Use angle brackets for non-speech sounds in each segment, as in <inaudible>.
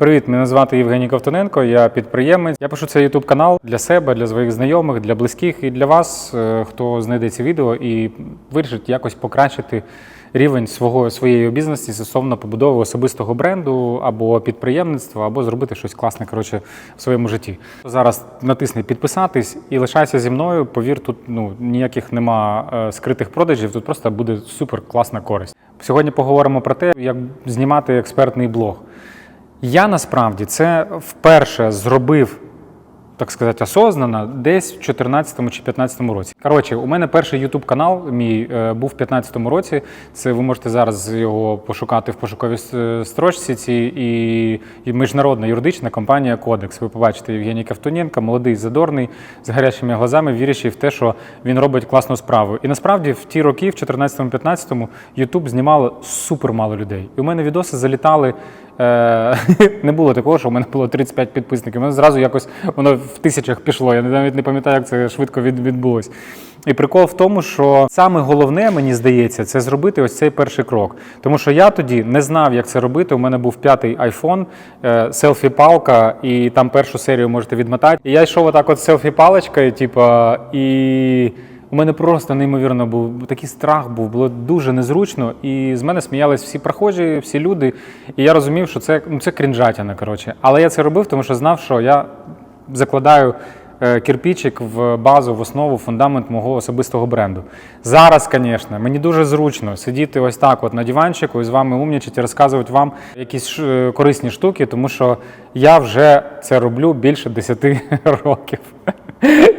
Привіт, мене звати Євгеній Ковтоненко, я підприємець. Я пишу цей YouTube канал для себе, для своїх знайомих, для близьких і для вас, е, хто знайде ці відео і вирішить якось покращити рівень свого своєї бізнесу стосовно побудови особистого бренду або підприємництва, або зробити щось класне коротше в своєму житті. Зараз натисни підписатись і лишайся зі мною. Повір, тут ну ніяких нема е, скритих продажів. Тут просто буде супер класна користь. Сьогодні поговоримо про те, як знімати експертний блог. Я насправді це вперше зробив, так сказати, осознанно десь в 2014 чи 2015 році. Коротше, у мене перший YouTube канал мій е, був в 2015 році. Це ви можете зараз його пошукати в пошуковій строчці. Цій і, і міжнародна юридична компанія Кодекс. Ви побачите Євгеній Ковтоненко, молодий, задорний, з гарячими глазами, вірячий в те, що він робить класну справу. І насправді в ті роки, в 2014-2015, YouTube знімало супер мало людей. І у мене відоси залітали. Е, <laughs> не було такого, що у мене було 35 підписників. Мене зразу якось воно в тисячах пішло. Я навіть не пам'ятаю, як це швидко від, відбулось. І прикол в тому, що саме головне, мені здається, це зробити ось цей перший крок. Тому що я тоді не знав, як це робити. У мене був п'ятий iPhone, е, селфі-палка, і там першу серію можете відмотати. І я йшов отак от селфі-паличкою, типа, і. У мене просто неймовірно був такий страх був, було дуже незручно, і з мене сміялись всі прохожі, всі люди. І я розумів, що це, ну, це крінжатіна, коротше. Але я це робив, тому що знав, що я закладаю е, кирпичик в базу, в основу, фундамент мого особистого бренду. Зараз, звісно, мені дуже зручно сидіти ось так, от на диванчику і з вами умнічати, розказувати вам якісь е, корисні штуки, тому що я вже це роблю більше 10 <laughs> років.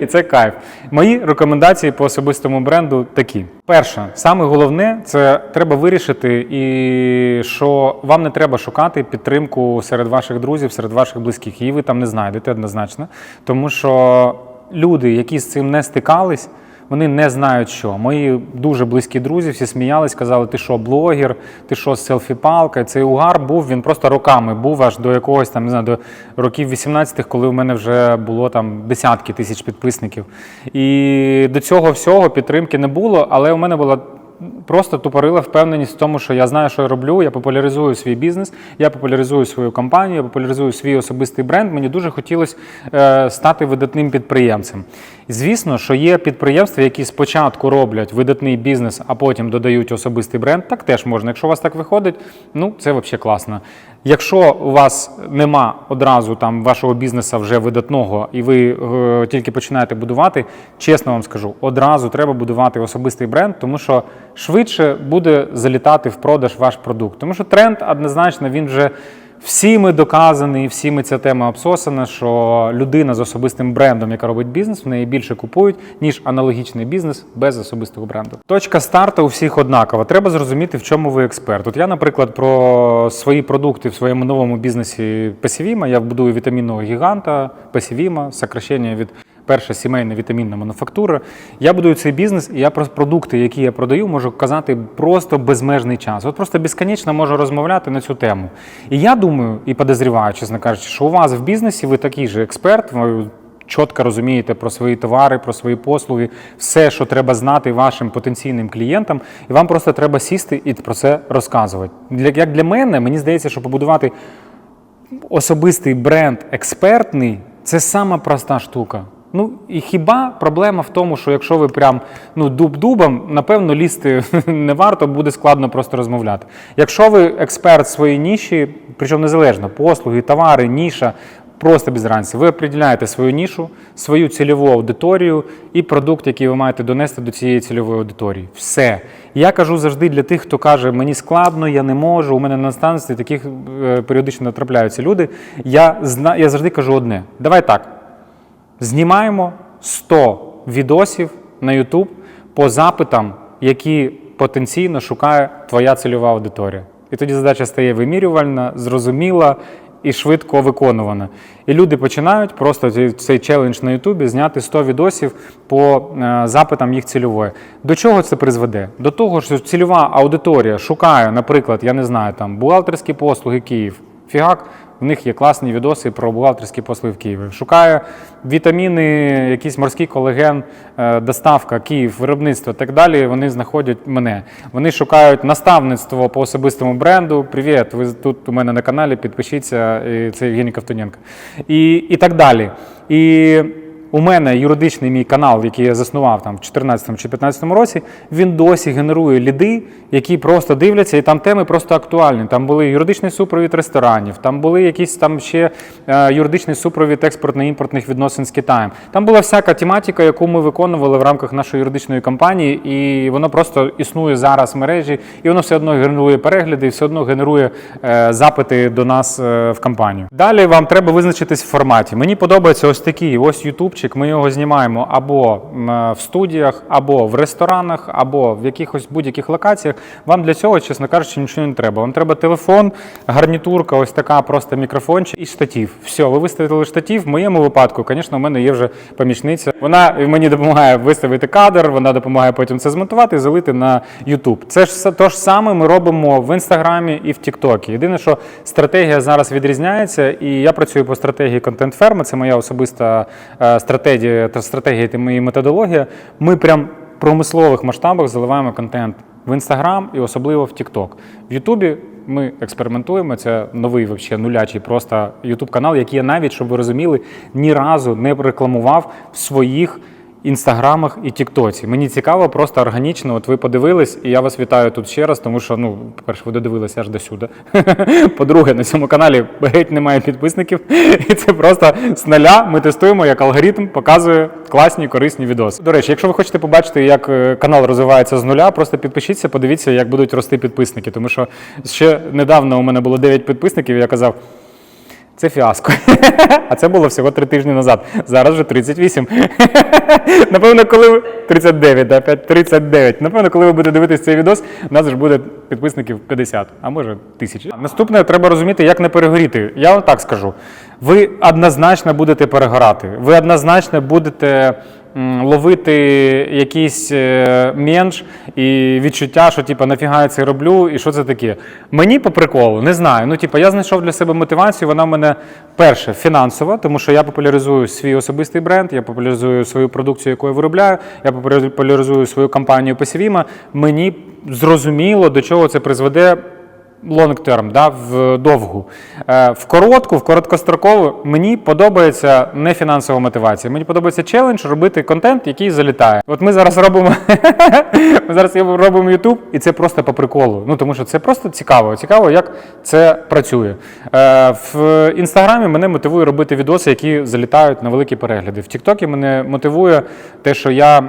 І це кайф. Мої рекомендації по особистому бренду такі: перше, саме головне, це треба вирішити, і що вам не треба шукати підтримку серед ваших друзів, серед ваших близьких. Її ви там не знайдете однозначно. Тому що люди, які з цим не стикались, вони не знають, що. Мої дуже близькі друзі всі сміялись, казали, ти що, блогер, ти що, селфі-палка. Цей угар був, він просто роками був аж до якогось там, не знаю, до років 18-х, коли в мене вже було там десятки тисяч підписників. І до цього всього підтримки не було, але у мене була просто тупорила впевненість в тому, що я знаю, що я роблю. Я популяризую свій бізнес, я популяризую свою компанію, я популяризую свій особистий бренд. Мені дуже хотілося е, стати видатним підприємцем. Звісно, що є підприємства, які спочатку роблять видатний бізнес, а потім додають особистий бренд. Так теж можна. Якщо у вас так виходить, ну це взагалі класно. Якщо у вас нема одразу там вашого бізнесу вже видатного, і ви е, тільки починаєте будувати, чесно вам скажу, одразу треба будувати особистий бренд, тому що швидше буде залітати в продаж ваш продукт. Тому що тренд однозначно він вже всіми всі ми ця тема обсосана, що людина з особистим брендом, яка робить бізнес, в неї більше купують, ніж аналогічний бізнес без особистого бренду. Точка старту у всіх однакова. Треба зрозуміти, в чому ви експерт. От я, наприклад, про свої продукти в своєму новому бізнесі Пасівіма. Я будую вітамінного гіганта, Пасівіма, сокращення від перша сімейна вітамінна мануфактура. Я будую цей бізнес, і я про продукти, які я продаю, можу казати просто безмежний час. От просто безконечно можу розмовляти на цю тему. І я думаю і подозріваю, чесно кажучи, що у вас в бізнесі ви такий же експерт. ви Чітко розумієте про свої товари, про свої послуги, все, що треба знати вашим потенційним клієнтам, і вам просто треба сісти і про це розказувати. Для як для мене, мені здається, що побудувати особистий бренд експертний це сама проста штука. Ну і хіба проблема в тому, що якщо ви прям ну дуб-дубом, напевно, лізти <laughs> не варто, буде складно просто розмовляти. Якщо ви експерт в своїй ніші, причому незалежно, послуги, товари, ніша, просто без разниці, ви определяєте свою нішу, свою цільову аудиторію і продукт, який ви маєте донести до цієї цільової аудиторії. Все. Я кажу завжди для тих, хто каже, мені складно, я не можу, у мене на станції таких е, періодично трапляються люди. Я, я завжди кажу одне: давай так. Знімаємо 100 відосів на YouTube по запитам, які потенційно шукає твоя цільова аудиторія. І тоді задача стає вимірювальна, зрозуміла і швидко виконувана. І люди починають просто цей- челендж на Ютубі зняти 100 відосів по е, запитам їх цільової. До чого це призведе? До того, що цільова аудиторія шукає, наприклад, я не знаю, там бухгалтерські послуги Київ. Фігак, В них є класні відоси про бухгалтерські послуги в Києві. Шукаю вітаміни, якийсь морський колаген, е, доставка, Київ, виробництво і так далі. Вони знаходять мене. Вони шукають наставництво по особистому бренду. Привіт, ви тут у мене на каналі, підпишіться, це Євгеній Ковтоненко. І, і так далі. І у мене юридичний мій канал, який я заснував там в 2014 чи 2015 році, він досі генерує ліди, які просто дивляться, і там теми просто актуальні. Там були юридичний супровід ресторанів, там були якісь там ще е, юридичний супровід експортно-імпортних відносин з Китаєм. Там була всяка тематика, яку ми виконували в рамках нашої юридичної кампанії, і воно просто існує зараз в мережі, і воно все одно генерує перегляди, і все одно генерує е, запити до нас е, в кампанію. Далі вам треба визначитись в форматі. Мені подобається ось такий ось ютубчик. Ми його знімаємо або в студіях, або в ресторанах, або в якихось будь-яких локаціях. Вам для цього, чесно кажучи, нічого не треба. Вам треба телефон, гарнітурка, ось така, просто мікрофончик і штатів. Все, ви виставили штатів. В моєму випадку, звісно, у мене є вже помічниця. Вона мені допомагає виставити кадр, вона допомагає потім це змонтувати і залити на YouTube. Це ж то ж саме ми робимо в інстаграмі і в Тіктокі. Єдине, що стратегія зараз відрізняється, і я працюю по стратегії контент ферми. Це моя особиста е, стратегія та стратегія мої методологія. Ми прям в промислових масштабах заливаємо контент в інстаграм і особливо в Тікток. В Ютубі ми експериментуємо. Це новий вообще нулячий просто Ютуб канал, який я навіть, щоб ви розуміли, ні разу не рекламував в своїх. Інстаграмах і Тіктоці. Мені цікаво, просто органічно. От ви подивились, і я вас вітаю тут ще раз, тому що, ну, по-перше, ви додивилися аж до сюди. <laughs> По-друге, на цьому каналі геть немає підписників. <laughs> І це просто з нуля ми тестуємо, як алгоритм показує класні, корисні відоси. До речі, якщо ви хочете побачити, як е, канал розвивається з нуля, просто підпишіться, подивіться, як будуть рости підписники. Тому що ще недавно у мене було 9 підписників, і я казав. Це фіаско. <laughs> А це було всього три тижні назад. Зараз вже 38. <laughs> Напевно, коли ви 39, да, 5, 39. Напевно, коли ви будете дивитися цей відос, у нас вже буде підписників 50, а може тисячі. Наступне треба розуміти, як не перегоріти. Я вам так скажу. Ви однозначно будете перегорати. Ви однозначно будете ловити якийсь е, менш і відчуття, що типу, нафіга я це роблю, і що це таке. Мені по приколу, не знаю. Ну, типу, я знайшов для себе мотивацію. Вона в мене перше фінансова, тому що я популяризую свій особистий бренд, я популяризую свою продукцію, яку я виробляю, я популяризую свою компанію Посівіма. Мені зрозуміло, до чого це призведе long term, да, в довгу. Е, в коротку, в короткострокову мені подобається не фінансова мотивація. Мені подобається челендж робити контент, який залітає. От ми зараз робимо <laughs> ми зараз робимо YouTube, і це просто по приколу. Ну тому що це просто цікаво. Цікаво, як це працює. Е, в інстаграмі мене мотивує робити відоси, які залітають на великі перегляди. В Тіктокі мене мотивує те, що я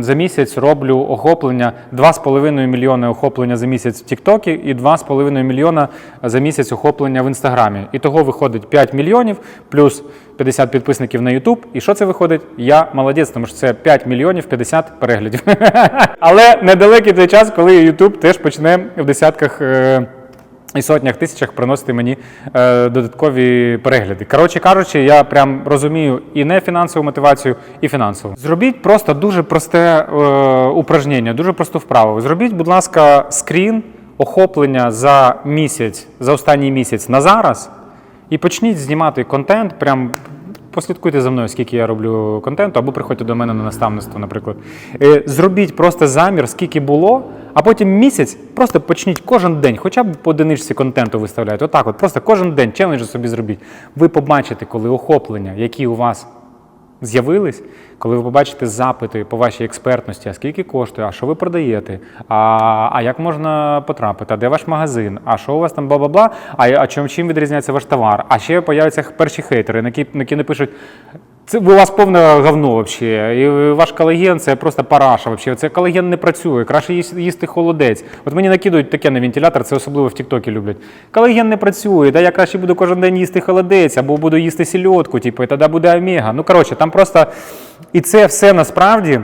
за місяць роблю охоплення 2,5 мільйони охоплення за місяць в Тіктокі і 2,5 мільйона за місяць охоплення в інстаграмі. І того виходить 5 мільйонів плюс 50 підписників на YouTube. І що це виходить? Я молодець, тому що це 5 мільйонів 50 переглядів. <laughs> Але недалекий той час, коли YouTube теж почне в десятках. е, і сотнях тисячах приносити мені е, додаткові перегляди. Коротше кажучи, я прям розумію і не фінансову мотивацію, і фінансову. Зробіть просто дуже просте е, упражнення, дуже просту вправу. Зробіть, будь ласка, скрін охоплення за місяць, за останній місяць на зараз, і почніть знімати контент. Прям послідкуйте за мною, скільки я роблю контенту, або приходьте до мене на наставництво, наприклад. Е, Зробіть просто замір, скільки було, а потім місяць просто почніть кожен день, хоча б по одиничці контенту виставляйте. Отак, от просто кожен день челендж собі зробіть. Ви побачите, коли охоплення, які у вас з'явились, коли ви побачите запити по вашій експертності, а скільки коштує, а що ви продаєте, а, а як можна потрапити, а де ваш магазин, а що у вас там бла-бла-бла, а, а чим, чим відрізняється ваш товар, а ще появляться перші хейтери, які, які напишуть. Це у вас повне говно взагалі. І ваш колаген це просто параша. Вообще. Це колаген не працює. Краще їсти холодець. От мені накидують таке на вентилятор, це особливо в Тіктокі люблять. Колаген не працює, да я краще буду кожен день їсти холодець, або буду їсти сільотку, типу, і тоді буде омега. Ну коротше, там просто і це все насправді,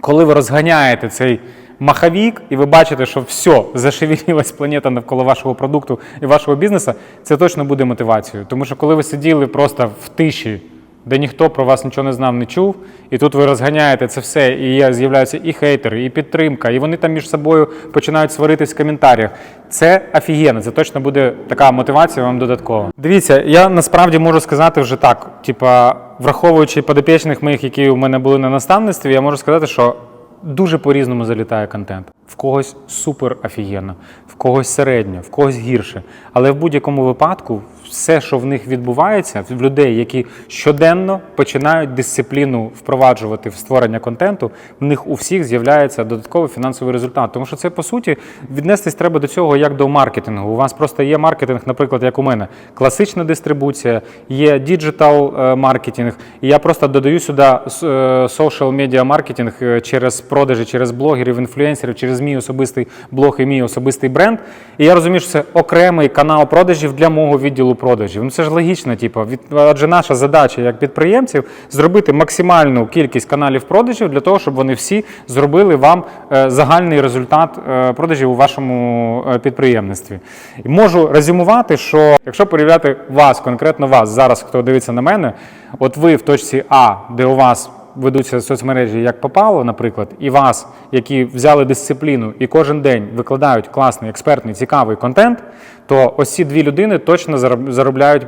коли ви розганяєте цей. Маховік, і ви бачите, що все, зашевелилась планета навколо вашого продукту і вашого бізнесу, це точно буде мотивацією. Тому що коли ви сиділи просто в тиші де ніхто про вас нічого не знав, не чув, і тут ви розганяєте це все, і з'являються і хейтери, і підтримка, і вони там між собою починають сваритись в коментарях. Це офігенно, це точно буде така мотивація вам додаткова. Дивіться, я насправді можу сказати вже так: типа, враховуючи подопічних моїх, які у мене були на наставництві, я можу сказати, що дуже по-різному залітає контент. В когось супер офігенно, в когось середньо, в когось гірше. Але в будь-якому випадку все, що в них відбувається, в людей, які щоденно починають дисципліну впроваджувати в створення контенту, в них у всіх з'являється додатковий фінансовий результат. Тому що це по суті віднестись треба до цього як до маркетингу. У вас просто є маркетинг, наприклад, як у мене, класична дистрибуція, є діджитал е, маркетинг. І я просто додаю сюди social медіа маркетинг е, через продажі, через блогерів, інфлюенсерів, через мій особистий блог і мій особистий бренд. І я розумію, що це окремий канал продажів для мого відділу продажів. Ну це ж логічно, типу, від адже наша задача як підприємців зробити максимальну кількість каналів продажів для того, щоб вони всі зробили вам е, загальний результат е, продажів у вашому е, підприємництві. І можу резюмувати, що якщо порівняти вас, конкретно вас, зараз хто дивиться на мене, от ви в точці А, де у вас ведуться соцмережі як попало, наприклад, і вас, які взяли дисципліну і кожен день викладають класний, експертний, цікавий контент, то ось ці дві людини точно заробляють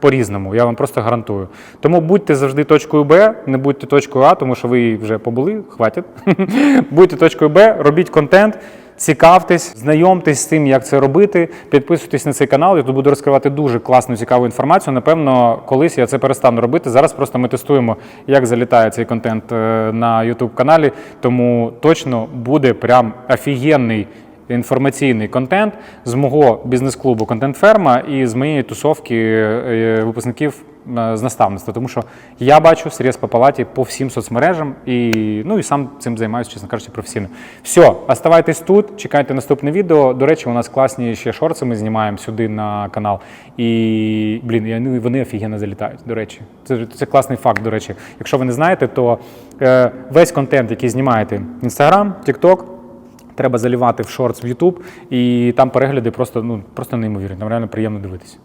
по-різному. Я вам просто гарантую. Тому будьте завжди точкою Б, не будьте точкою А, тому що ви вже побули, хватить. <laughs> будьте точкою Б, робіть контент. Цікавтесь, знайомтесь з тим, як це робити. Підписуйтесь на цей канал. Я тут буду розкривати дуже класну, цікаву інформацію. Напевно, колись я це перестану робити. Зараз просто ми тестуємо, як залітає цей контент е, на YouTube каналі. Тому точно буде прям офігенний інформаційний контент з мого бізнес-клубу Контент Ферма і з моєї тусовки е, випускників е, з наставництва. Тому що я бачу срез по палаті по всім соцмережам і, ну, і сам цим займаюся, чесно кажучи, професійно. Все, оставайтесь тут, чекайте наступне відео. До речі, у нас класні ще шорти ми знімаємо сюди на канал. І, блін, вони- офігенно залітають, до речі. Це, це класний факт, до речі. Якщо ви не знаєте, то е, весь контент, який знімаєте Instagram, TikTok, треба залівати в шортс в YouTube, і там перегляди просто, ну, просто неймовірні. Там реально приємно дивитися.